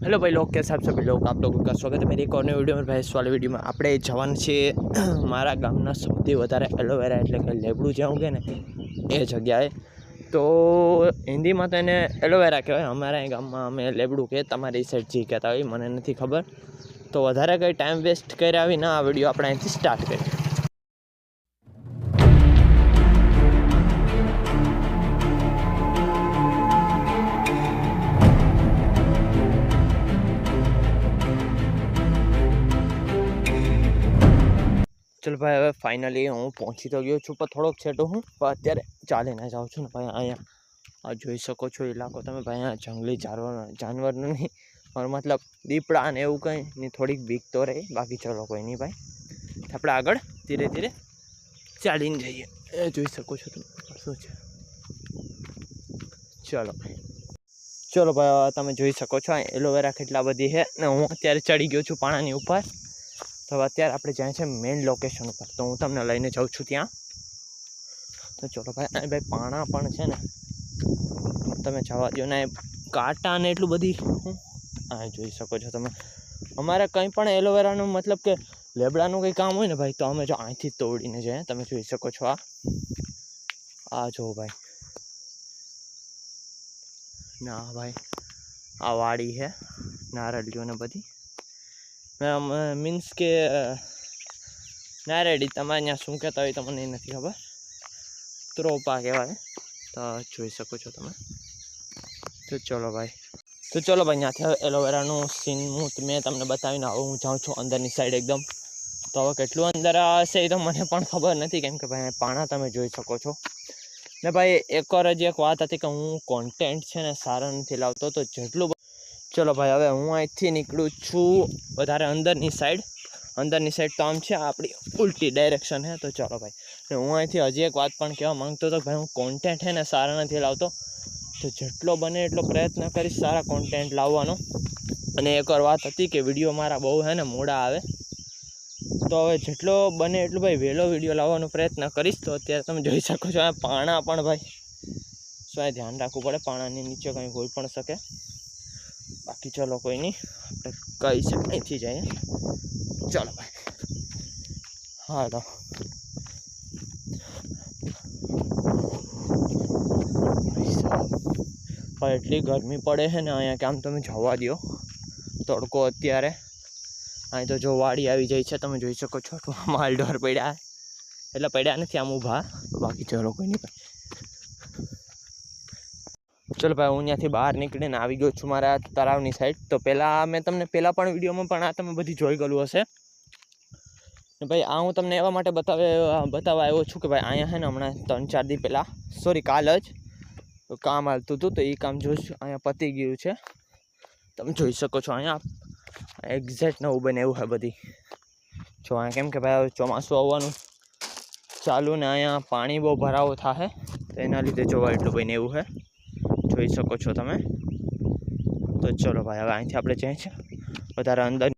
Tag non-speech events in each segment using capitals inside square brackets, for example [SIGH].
Hello भाई लोग कैसे आप सभी लोग आप लोगों का स्वागत है मेरी एक और नई वीडियो में ભાઈ વાલી વિડીયોમાં આપણે જવાનું છે [CLEARS THROAT] મારા ગામના સૌથી વધારે એલોવેરા એટલે કે લેબડું જ્યાં ઉગે ને એ જગ્યાએ તો હિન્દીમાં તો એને એલોવેરા કહેવાય અમારા અહીં ગામમાં અમે લેબડું કહે તમારી સાઈડ જી કહેતા હોય મને નથી ખબર તો વધારે કંઈ ટાઈમ વેસ્ટ કર્યા વિના આ વિડીયો આપણે અહીંથી સ્ટાર્ટ કરીએ ચલ ભાઈ, હવે ફાઇનલી હું પહોંચી તો ગયો છું, પણ થોડોક છેટો હું, પણ અત્યારે ચાલીને જાઉં છું ને ભાઈ, અહીંયા. આ જોઈ શકો છો ઇલાકો તમે ભાઈ, અહીંયા જંગલી જાનવર જાનવરનું નહીં મારો મતલબ દીપડા ને એવું કંઈ ની થોડીક બીક તો રહે. બાકી ચલો કોઈ નહીં ભાઈ. આપણે આગળ ધીરે ધીરે ચાલીને જઈએ. એ જોઈ શકો છો તમે શું છે? ચલો ચલો ભાઈ તમે જોઈ શકો છો એલોવેરા કેટલા બધી છે ને હું અત્યારે ચડી ગયો છું પાણાની ઉપર. તો અત્યારે આપણે જાય છે મેઇન લોકેશન ઉપર. તો હું તમને લઈને જાઉં છું ત્યાં. તો ચલો ભાઈ અને ભાઈ પાણા પણ છે ને. તમે જવા દો ને કાંટા ને એટલું બધી આ જોઈ શકો છો તમે. અમારે કંઈ પણ એલોવેરાનું મતલબ કે લેબડાનું કંઈ કામ હોય ને ભાઈ, તો અમે જો અહીંથી તોડીને જઈએ તમે જોઈ શકો છો આ. આ જો ભાઈ. ના ભાઈ, આ વાડી છે નારળીઓને બધી. મીન્સ કે ના રેડી તમારે ત્યાં શું કહેતા હોય તમને નથી ખબર. ત્રોપા કહેવાય. તો જોઈ શકો છો તમે. તો ચલો ભાઈ. તો ચલો ભાઈ, ત્યાંથી એલોવેરાનું સીન હું મેં તમને બતાવીને હવે હું જાઉં છું અંદરની સાઈડ એકદમ. તો હવે કેટલું અંદર હશે એ તો મને પણ ખબર નથી, કેમ કે ભાઈ પાણા તમે જોઈ શકો છો. ને ભાઈ, એક વાર જ એક વાત હતી કે હું કોન્ટેન્ટ છે ને સારા નથી લાવતો, તો જેટલું ચલો ભાઈ, હવે હું અહીંથી નીકળું છું વધારે અંદરની સાઈડ અંદરની સાઈડ તો આમ છે આપણી ઉલટી ડાયરેક્શન હે તો ચલો ભાઈ, ને હું અહીંથી હજી એક વાત પણ કહેવા માંગતો હતો ભાઈ, હું કોન્ટેન્ટ છે ને સારા નથી લાવતો. તો જેટલો બને એટલો પ્રયત્ન કરીશ સારા કોન્ટેન્ટ લાવવાનો. અને એકવાર વાત હતી કે વીડિયો મારા બહુ છે ને મોડા આવે. તો હવે જેટલો બને એટલું ભાઈ વહેલો વીડિયો લાવવાનો પ્રયત્ન કરીશ. તો અત્યારે તમે જોઈ શકો છો પાણા પણ ભાઈ. શું ધ્યાન રાખવું પડે? પાણાની નીચે કંઈ હોઈ પણ શકે. બાકી ચલો કોઈ નહીં આપણે કહી છે? અહીંથી જઈએ ચલો ભાઈ. હા તો. એટલી ગરમી પડે છે ને અહીંયા કે આમ તમે જવા દો તડકો અત્યારે. અહીં તો જો વાડી આવી જાય છે, તમે જોઈ શકો છો. માલ ઢોર પડ્યા. એટલે પડ્યા નથી, આમ ઊભા. બાકી ચલો કોઈ નહીં ચલો ભાઈ, હું ત્યાંથી બહાર નીકળીને આવી ગયો છું મારા તળાવની સાઈડ તો પહેલાં મેં તમને પહેલાં પણ વિડીયોમાં પણ આ તમે બધી જોઈ ગયેલું હશે. ભાઈ, આ હું તમને એવા માટે બતાવે, બતાવવા આવ્યો છું કે ભાઈ, અહીંયા છે ને હમણાં ત્રણ, ચાર દી પહેલાં સોરી કાલ જ કામ હાલતું હતું, તો એ કામ જોઈશું, અહીંયા પતી ગયું છે. તમે જોઈ શકો છો અહીંયા. એક્ઝેક્ટ નવું બને એવું છે બધી. જો અહીંયા કેમ કે ભાઈ ચોમાસું આવવાનું ચાલુ ને અહીંયા પાણી બહુ ભરાવો થશે તો એના લીધે જોવા એટલું બને એવું છે. જોઈ શકો છો તમે. તો ચલો ભાઈ, હવે અહીંથી આપણે જઈએ છીએ વધારે અંદર.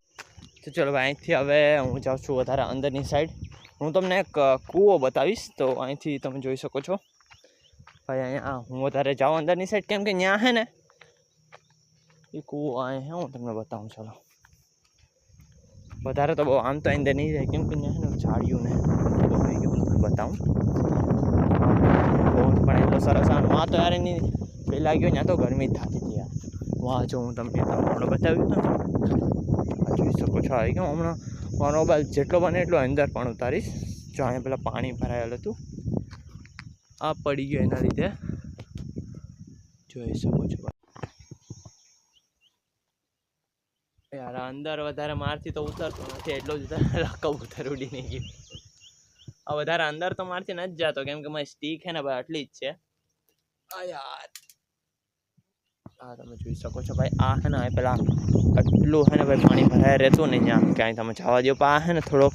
તો ચલો ભાઈ, અહીંથી હવે હું જાઉં છું વધારે અંદરની સાઈડ હું તમને એક કૂવો બતાવીશ, તો અહીંથી તમે જોઈ શકો છો. ભાઈ, અહીંયા હું વધારે જાઉં અંદરની સાઈડ કેમ કે ત્યાં છે ને, એ કૂવો અહીં હે, હું તમને બતાવું, ચલો. વધારે તો બહુ આમ તો અંદર નહીં જાય, કેમ કે ત્યાં ને ઝાડિયું ને બહુ થઈ ગયું તમને બતાવું. પણ એટલો સરસ આમ, આ તો યાર એની પહેલાં ગયો ત્યાં તો ગરમી થતી હતી વાહ, જો હું તમને તમારો બતાવ્યું હતું જોઈ શકો છો આવી ગયો હમણાં મારો મોબાઈલ જેટલો બને એટલો અંદર પણ ઉતારીશ. જો અહીંયા પેલા પાણી ભરાયેલું હતું. આ પડી ગયો એના લીધે. જોઈ શકો છો. યાર અંદર વધારે મારથી તો ઉતરતો નથી, એટલો જ [LAUGHS] કબૂતર ઉડી નહીં ગયું. આ વધારે અંદર તો મારથી નથી જતો, કેમ કે મારી સ્ટીક છે ને ભાઈ, આટલી જ છે. આ યાર. આ તમે જોઈ શકો છો ભાઈ, આ હે ને પેલા આટલું છે ને ભાઈ પાણી ભરાય રહેતું ને ત્યાં ક્યાંય તમે જવા દો પણ આ હે ને થોડોક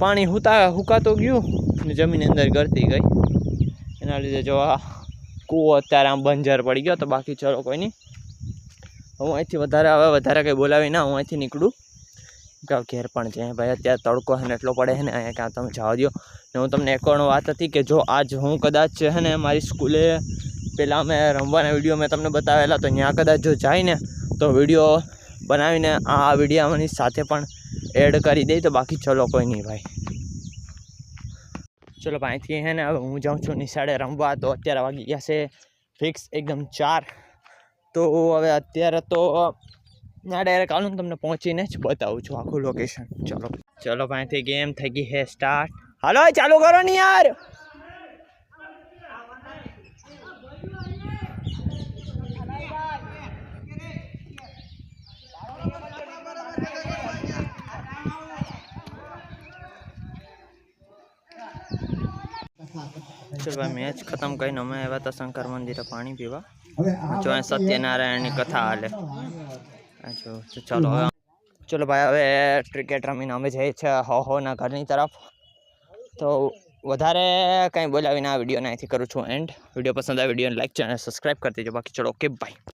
પાણી હુતા, હુકાતો ગયું ને જમીન અંદર ગળતી ગઈ. એના લીધે જો આ કૂવો અત્યારે આમ બંજર પડી ગયો, તો બાકી ચલો કોઈ નહીં. હું અહીંથી વધારે, હવે વધારે કંઈ બોલાવી ના, હું અહીંથી નીકળું. કે ઘેર પણ છે, ભાઈ અત્યારે તડકો છે ને એટલો પડે છે ને, અહીંયા ક્યાં તમે જવા દો ને હું તમને એક વાત હતી કે જો આજ હું કદાચ છે ને મારી સ્કૂલે પહેલાં અમે રમવાના વીડિયો મેં તમને બતાવેલા, તો ત્યાં કદાચ જો જાય ને, તો વીડિયો બનાવીને આ વિડીયોની સાથે પણ એડ કરી દઈ તો બાકી ચલો કોઈ નહીં ભાઈ. ચલો ભાઈ, અહીંથી હે ને, હવે હું જાઉં છું નિશાળે રમવા, તો અત્યારે વાગી ગયા છે ફિક્સ એકદમ ચાર. તો હવે અત્યારે તો ના ડાયરેક્ટ આવું તમને પહોંચીને જ બતાવું છું આખું લોકેશન ચલો. ચલો ભાઈથી ગેમ થઈ ગઈ હે સ્ટાર્ટ હાલો, ચાલુ કરો ને યાર! ભાઈ મેચ ખતમ કરીને અમે આવ્યા હતા શંકર મંદિરે પાણી પીવા. જો સત્યનારાયણની કથા હાલે. જો ચાલો હવે ચલો ભાઈ હવે ક્રિકેટ રમીને અમે જઈએ છીએ હો હોના ઘરની તરફ. તો વધારે કંઈ બોલાવીને આ વિડીયોને અહીંથી કરું છું એન્ડ. વીડિયો પસંદ આવે વિડીયોને લાઈક ચેનલ સબસ્ક્રાઈબ કરી દેજો. બાકી ચલો ઓકે બાય.